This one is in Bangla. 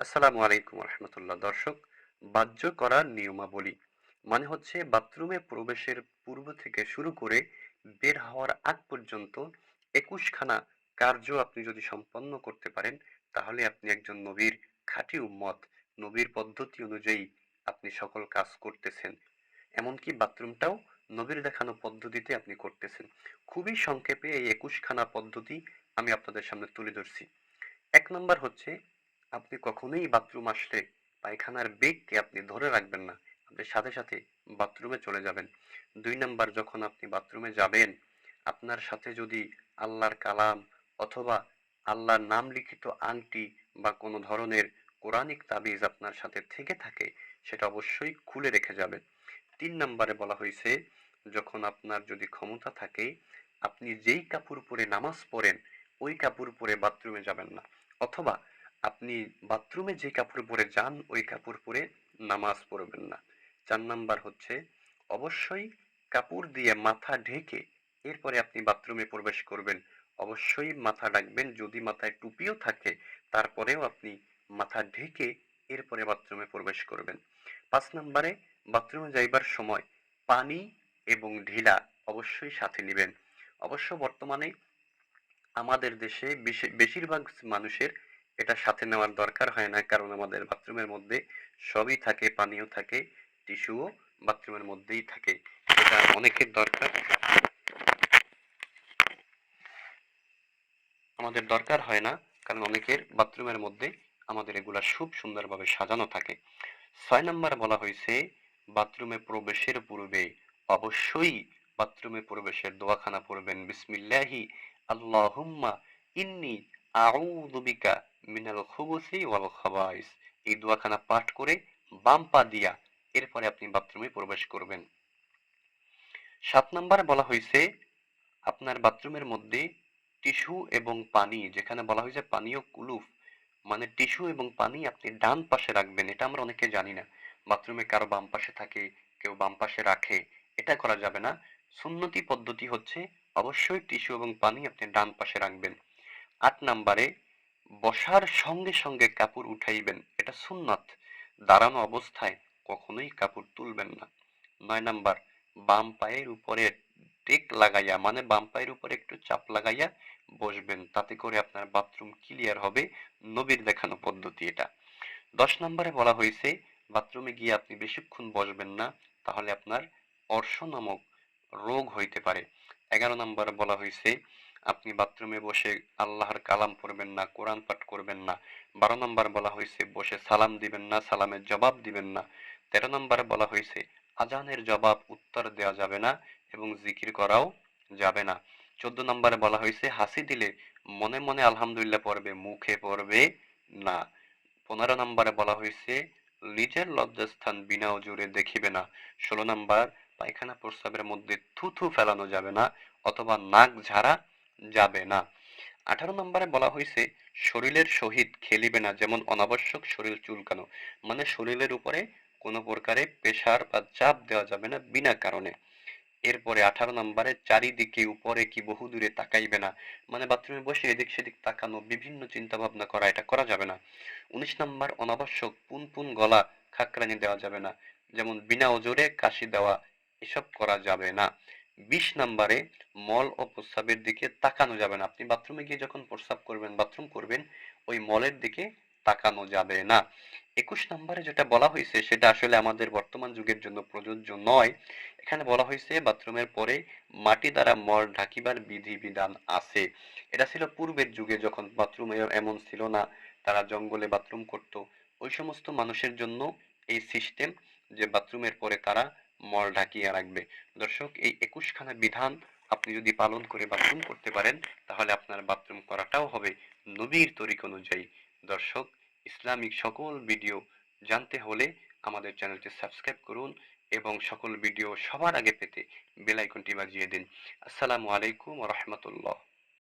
আসসালামু আলাইকুম রহমতুল্লাহ। দর্শক, বাহ্য করার নিয়মাবলী মানে হচ্ছে বাথরুমে প্রবেশের পূর্ব থেকে শুরু করে বের হওয়ার আগ পর্যন্ত একুশখানা কার্য আপনি যদি সম্পন্ন করতে পারেন, তাহলে আপনি একজন নবীর খাঁটি উম্মত, নবীর পদ্ধতি অনুযায়ী আপনি সকল কাজ করতেছেন। এমনকি বাথরুমটাও নবীর দেখানো পদ্ধতিতে আপনি করতেছেন। খুবই সংক্ষেপে এই একুশখানা পদ্ধতি আমি আপনাদের সামনে তুলে ধরছি। এক নম্বর হচ্ছে আপনি কখনোই বাথরুম আসলে পায়খানার বেগকে আপনি ধরে রাখবেন না। আপনি সাথে সাথে বাথরুমে চলে যাবেন। দুই নাম্বার, যখন আপনি বাথরুমে যাবেন, আপনার সাথে যদি আল্লাহর কালাম অথবা আল্লাহর নাম লিখিত আংটি বা কোনো ধরনের কোরআনিক তাবিজ আপনার সাথে থেকে থাকে, সেটা অবশ্যই খুলে রেখে যাবেন। তিন নম্বরে বলা হয়েছে, যখন আপনার যদি ক্ষমতা থাকে, আপনি যেই কাপড় পরে নামাজ পড়েন, ওই কাপড় পরে বাথরুমে যাবেন না। অথবা আপনি বাথরুমে যে কাপড় পরে যান, ওই কাপড় পরে নামাজ পড়বেন না। চার নাম্বার হচ্ছে, অবশ্যই কাপড় দিয়ে মাথা ঢেকে এরপরে আপনি বাথরুমে প্রবেশ করবেন। অবশ্যই মাথা ডাকবেন যদি মাথায় টুপিও থাকে, তারপরেও আপনি মাথা ঢেকে এরপরে বাথরুমে প্রবেশ করবেন। পাঁচ নম্বরে, বাথরুমে যাইবার সময় পানি এবং ঢিলা অবশ্যই সাথে নেবেন। অবশ্য বর্তমানে আমাদের দেশে বেশিরভাগ মানুষের এটা সাথে নেওয়ার দরকার হয় না, কারণ আমাদের বাথরুমের মধ্যে সবই থাকে, পানিও থাকে, টিস্যুও বাথরুমের মধ্যেই থাকে। এটা অনেকের দরকার। আমাদের দরকার হয় না, কারণ অনেকের বাথরুমের মধ্যে আমাদের এগুলা খুব সুন্দরভাবে সাজানো থাকে। ছয় নম্বর বলা হয়েছে, বাথরুমে প্রবেশের পূর্বে অবশ্যই বাথরুমে প্রবেশের দোয়াখানা পড়বেন। বিসমিল্লাহি, আল্লাহুম্মা ইন্নি আউযু বিকা মিনাল খুবুসি ওয়াল খাবাইস এই দোয়াখানা পাঠ করে দিয়া এরপরে আপনি বাথরুমে প্রবেশ করবেন। সাত বলা হয়েছে, আপনার বাথরুমের মধ্যে টিস্যু এবং পানি, যেখানে বলা হয়েছে পানীয় কুলুফ মানে টিস্যু এবং পানি আপনি ডান পাশে রাখবেন। এটা আমরা অনেকে জানি না। বাথরুমে কারও বাম পাশে থাকে, কেউ বাম পাশে রাখে, এটা করা যাবে না। সুন্নতি পদ্ধতি হচ্ছে, অবশ্যই টিস্যু এবং পানি আপনি ডান পাশে রাখবেন। আট নাম্বারে বসার সঙ্গে সঙ্গে কাপড় উঠাইবেন, এটা সুন্নত। দাঁড়ানো অবস্থায় কখনোই কাপড় তুলবেন না। নয় নাম্বার, বাম পায়ের উপরে টেক লাগাইয়া মানে বাম পায়ের উপরে একটু চাপ লাগাইয়া বসবেন, তাতে করে আপনার বাথরুম ক্লিয়ার হবে, নবীর দেখানো পদ্ধতি এটা। দশ নম্বরে বলা হয়েছে, বাথরুমে গিয়ে আপনি বেশিক্ষণ বসবেন না, তাহলে আপনার অর্শ নামক রোগ হইতে পারে। এগারো নম্বরে বলা হয়েছে আপনি বাথরুমে বসে আল্লাহর কালাম পড়বেন না, কোরআন পাঠ করবেন না। বারো নম্বর বলা হয়েছে, বসে সালাম দিবেন না, সালামের জবাব দিবেন না। তেরো নম্বরে বলা হয়েছে, আজানের জবাব উত্তর দেওয়া যাবে না এবং জিকির করাও যাবে না। চোদ্দ নম্বরে বলা হয়েছে, হাসি দিলে মনে মনে আলহামদুলিল্লাহ পড়বে, মুখে পড়বে না। পনেরো নম্বরে বলা হয়েছে, নিজের লজ্জাস্থান বিনা জুড়ে দেখিবে না। ষোলো নম্বর, পায়খানা প্রস্রাবের মধ্যে থুথু ফেলানো যাবে না অথবা নাক ঝাড়া যাবে না। আঠারো নম্বরে বলা হয়েছে, শরীরের সহিত খেলিবে না, যেমন অনাবশ্যক শরীর চুলকানো। মানে শরীরের উপরে কোনো প্রকারে প্রেশার বা চাপ দেওয়া যাবে না বিনা কারণে। এরপরে আঠারো নম্বরে, চারিদিকে উপরে কি বহু দূরে তাকাইবে না। মানে বাথরুমে বসে এদিক সেদিক তাকানো, বিভিন্ন চিন্তা ভাবনা করা, এটা করা যাবে না। উনিশ নম্বর, অনাবশ্যক পুন পুন গলা খাকরানি দেওয়া যাবে না। যেমন বিনা ওজোরে কাশি দেওয়া, এসব করা যাবে না। বিশ নম্বরে মল ও প্রস্রাবের দিকে তাকানো যাবে না। আপনি বাথরুমে গিয়ে যখন প্রস্রাব করবেন, বাথরুম করবেন, ওই মলের দিকে তাকানো যাবে না। একুশ নম্বরে যেটা বলা হয়েছে, সেটা আসলে আমাদের বর্তমান যুগের জন্য প্রযোজ্য নয়। এখানে বলা হয়েছে, বাথরুমের পরে মাটি দ্বারা মল ঢাকিবার বিধি বিধান আছে। এটা ছিল পূর্বের যুগে যখন বাথরুম এমন ছিল না, তারা জঙ্গলে বাথরুম করত। ওই সমস্ত মানুষের জন্য এই সিস্টেম যে বাথরুমের পরে তারা মল ঢাকিয়ে রাখবে। দর্শক, এই একুশখানা বিধান আপনি যদি পালন করে বাথরুম করতে পারেন, তাহলে আপনার বাথরুম করাটাও হবে নবীর তরিক অনুযায়ী। দর্শক, ইসলামিক সকল ভিডিও জানতে হলে আমাদের চ্যানেলটি সাবস্ক্রাইব করুন এবং সকল ভিডিও সবার আগে পেতে বেল আইকনটি বাজিয়ে দিন। আসসালামু আলাইকুম রহমতুল্লাহ।